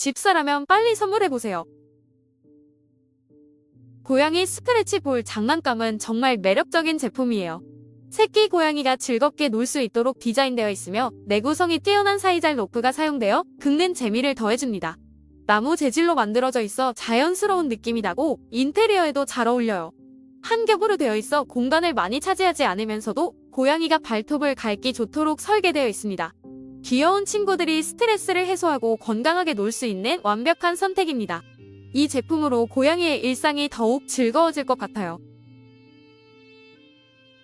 집사라면 빨리 선물해보세요. 고양이 스크래치 볼 장난감은 정말 매력적인 제품이에요. 새끼 고양이가 즐겁게 놀 수 있도록 디자인되어 있으며 내구성이 뛰어난 사이잘 로프가 사용되어 긁는 재미를 더해줍니다. 나무 재질로 만들어져 있어 자연스러운 느낌이 나고 인테리어에도 잘 어울려요. 한 겹으로 되어 있어 공간을 많이 차지하지 않으면서도 고양이가 발톱을 갈기 좋도록 설계되어 있습니다. 귀여운 친구들이 스트레스를 해소하고 건강하게 놀 수 있는 완벽한 선택입니다. 이 제품으로 고양이의 일상이 더욱 즐거워질 것 같아요.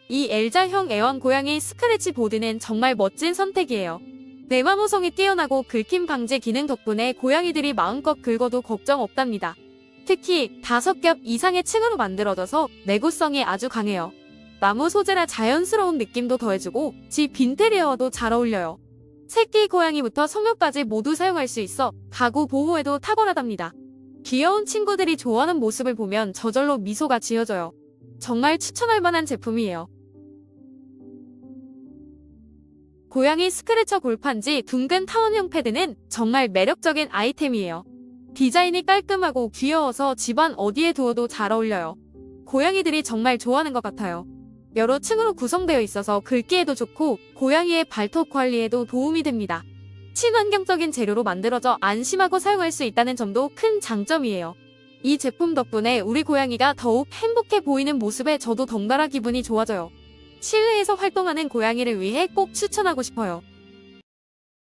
이 엘자형 애완 고양이 스크래치 보드는 정말 멋진 선택이에요. 내마모성이 뛰어나고 긁힘 방지 기능 덕분에 고양이들이 마음껏 긁어도 걱정 없답니다. 특히 다섯 겹 이상의 층으로 만들어져서 내구성이 아주 강해요. 나무 소재라 자연스러운 느낌도 더해주고 집 인테리어와도 잘 어울려요. 새끼 고양이부터 성묘까지 모두 사용할 수 있어 가구 보호에도 탁월하답니다. 귀여운 친구들이 좋아하는 모습을 보면 저절로 미소가 지어져요. 정말 추천할 만한 제품이에요. 고양이 스크래처 골판지 둥근 타원형 패드는 정말 매력적인 아이템이에요. 디자인이 깔끔하고 귀여워서 집안 어디에 두어도 잘 어울려요. 고양이들이 정말 좋아하는 것 같아요. 여러 층으로 구성되어 있어서 긁기에도 좋고 고양이의 발톱 관리에도 도움이 됩니다. 친환경적인 재료로 만들어져 안심하고 사용할 수 있다는 점도 큰 장점이에요. 이 제품 덕분에 우리 고양이가 더욱 행복해 보이는 모습에 저도 덩달아 기분이 좋아져요. 실내에서 활동하는 고양이를 위해 꼭 추천하고 싶어요.